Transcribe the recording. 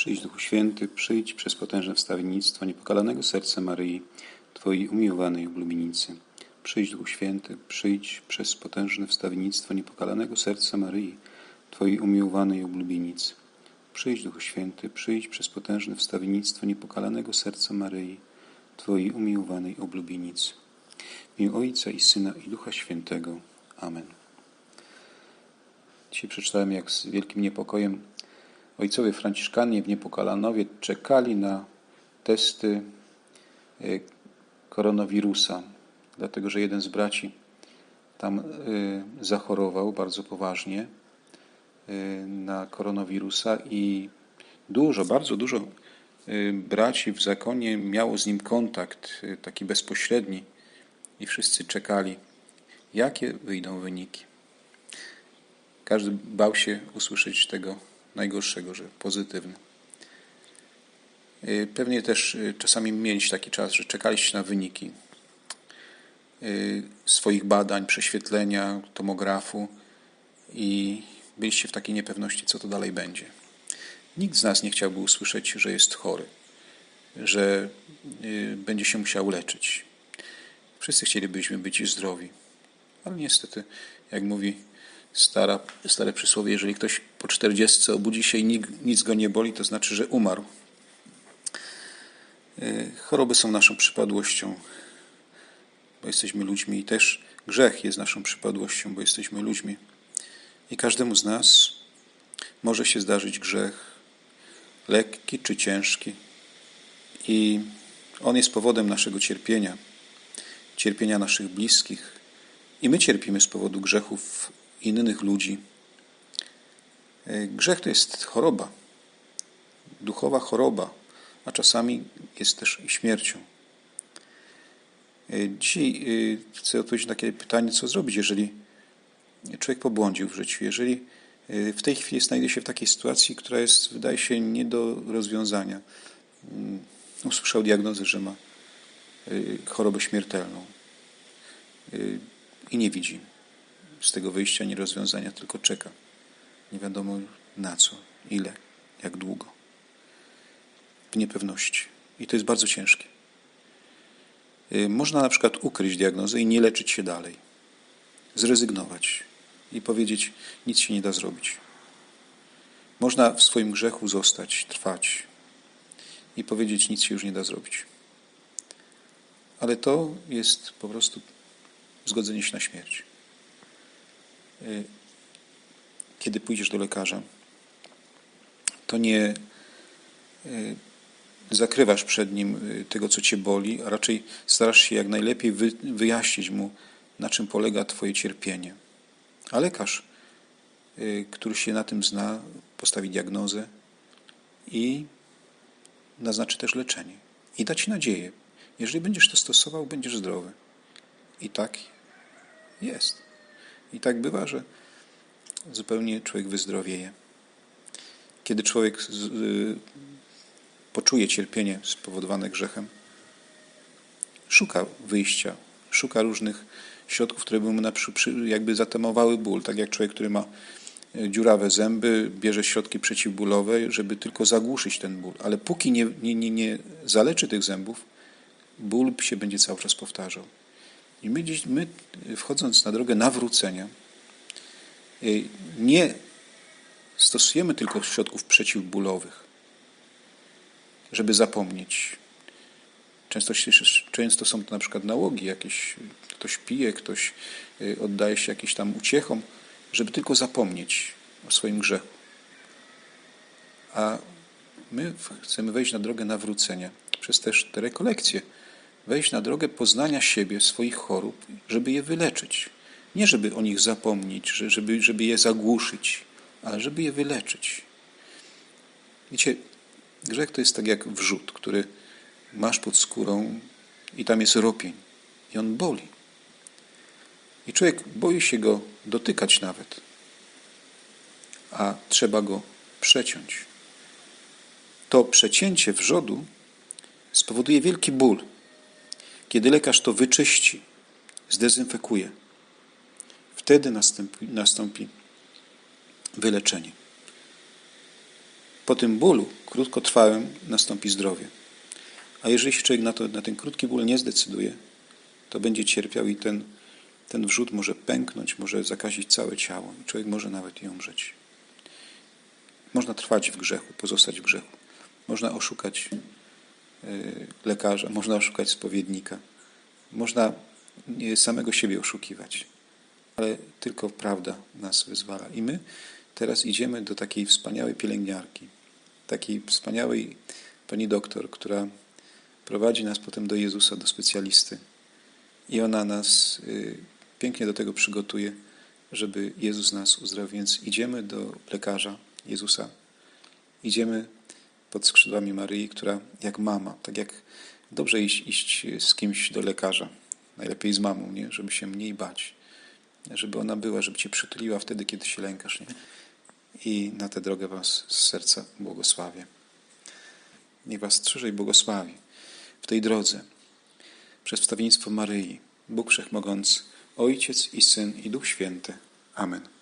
Przyjdź Duchu Święty, przyjdź przez potężne wstawiennictwo niepokalanego serca Maryi, Twojej umiłowanej oblubienicy. Przyjdź Duchu Święty, przyjdź przez potężne wstawiennictwo niepokalanego serca Maryi, Twojej umiłowanej oblubienicy. Przyjdź Duchu Święty, przyjdź przez potężne wstawiennictwo niepokalanego serca Maryi, Twojej umiłowanej oblubienicy. W Ojca i Syna i Ducha Świętego. Amen. Dzisiaj przeczytałem, jak z wielkim niepokojem ojcowie Franciszkanie w Niepokalanowie czekali na testy e, koronawirusa, dlatego że jeden z braci tam e, zachorował bardzo poważnie e, na koronawirusa i dużo, bardzo dużo braci w zakonie miało z nim kontakt taki bezpośredni i wszyscy czekali, jakie wyjdą wyniki. Każdy bał się usłyszeć tego najgorszego, że pozytywny. Y, pewnie też y, czasami mieliście taki czas, że czekaliście na wyniki y, swoich badań, prześwietlenia, tomografu i byliście w takiej niepewności, co to dalej będzie. Nikt z nas nie chciałby usłyszeć, że jest chory, że będzie się musiał leczyć. Wszyscy chcielibyśmy być zdrowi, ale niestety, jak mówi stara, stare przysłowie, jeżeli ktoś po czterdziestce obudzi się i nic go nie boli, to znaczy, że umarł. E, choroby są naszą przypadłością, bo jesteśmy ludźmi i też grzech jest naszą przypadłością, bo jesteśmy ludźmi. I każdemu z nas może się zdarzyć grzech, lekki czy ciężki. I on jest powodem naszego cierpienia, cierpienia naszych bliskich. I my cierpimy z powodu grzechów innych ludzi. E, grzech to jest choroba, duchowa choroba, a czasami jest też śmiercią. E, dzisiaj e, chcę odpowiedzieć na takie pytanie, co zrobić, jeżeli człowiek pobłądził w życiu, jeżeli w tej chwili znajduje się w takiej sytuacji, która jest, wydaje się, nie do rozwiązania. Mm, usłyszał diagnozę, że ma chorobę śmiertelną i nie widzi z tego wyjścia, nie rozwiązania, tylko czeka. Nie wiadomo na co, ile, jak długo. W niepewności. I to jest bardzo ciężkie. Y, można na przykład ukryć diagnozę i nie leczyć się dalej. Zrezygnować i powiedzieć, nic się nie da zrobić. Można w swoim grzechu zostać, trwać i powiedzieć, nic się już nie da zrobić. Ale to jest po prostu zgodzenie się na śmierć. Y, kiedy pójdziesz do lekarza, to nie y, zakrywasz przed nim y, tego, co cię boli, a raczej starasz się jak najlepiej wyjaśnić mu, na czym polega Twoje cierpienie. A lekarz, który się na tym zna, postawi diagnozę i naznaczy też leczenie. I da Ci nadzieję. Jeżeli będziesz to stosował, będziesz zdrowy. I tak jest. I tak bywa, że zupełnie człowiek wyzdrowieje. Kiedy człowiek poczuje cierpienie spowodowane grzechem, szuka wyjścia, szuka różnych środków, które by mu jakby zatemowały ból. Tak jak człowiek, który ma y, dziurawe zęby, bierze środki przeciwbólowe, żeby tylko zagłuszyć ten ból. Ale póki nie, nie, nie, nie zaleczy tych zębów, ból się będzie cały czas powtarzał. I my, dziś, my wchodząc na drogę nawrócenia, y, nie stosujemy tylko środków przeciwbólowych, żeby zapomnieć. Często, często są to na przykład nałogi, jakieś, ktoś pije, ktoś y, oddaje się jakimś tam uciechom, żeby tylko zapomnieć o swoim grzechu. A my chcemy wejść na drogę nawrócenia przez też te rekolekcje wejść na drogę poznania siebie, swoich chorób, żeby je wyleczyć. Nie żeby o nich zapomnieć, żeby, żeby je zagłuszyć, ale żeby je wyleczyć. Wiecie, grzech to jest tak jak wrzód, który masz pod skórą i tam jest ropień i on boli. I człowiek boi się go dotykać nawet, a trzeba go przeciąć. To przecięcie wrzodu spowoduje wielki ból, kiedy lekarz to wyczyści, zdezynfekuje, wtedy nastąpi, nastąpi wyleczenie. po tym bólu krótkotrwałym nastąpi zdrowie. A jeżeli się człowiek na, to, na ten krótki ból nie zdecyduje, to będzie cierpiał i ten, ten wrzód może pęknąć, może zakazić całe ciało i człowiek może nawet i umrzeć. Można trwać w grzechu, pozostać w grzechu. Można oszukać lekarza, można oszukać spowiednika, można samego siebie oszukiwać, ale tylko prawda nas wyzwala. I my teraz idziemy do takiej wspaniałej pielęgniarki, takiej wspaniałej pani doktor, która prowadzi nas potem do Jezusa, do specjalisty. I ona nas y, pięknie do tego przygotuje, żeby Jezus nas uzdrowił. Więc idziemy do lekarza Jezusa. Idziemy pod skrzydłami Maryi, która jak mama, tak jak dobrze iść, iść z kimś do lekarza, najlepiej z mamą, nie? żeby się mniej bać, żeby ona była, żeby cię przytuliła wtedy, kiedy się lękasz. Nie? I na tę drogę was z serca błogosławię. Niech was strzeże i błogosławi w tej drodze przez wstawiennictwo Maryi, Bóg Wszechmogący, Ojciec i Syn i Duch Święty. Amen.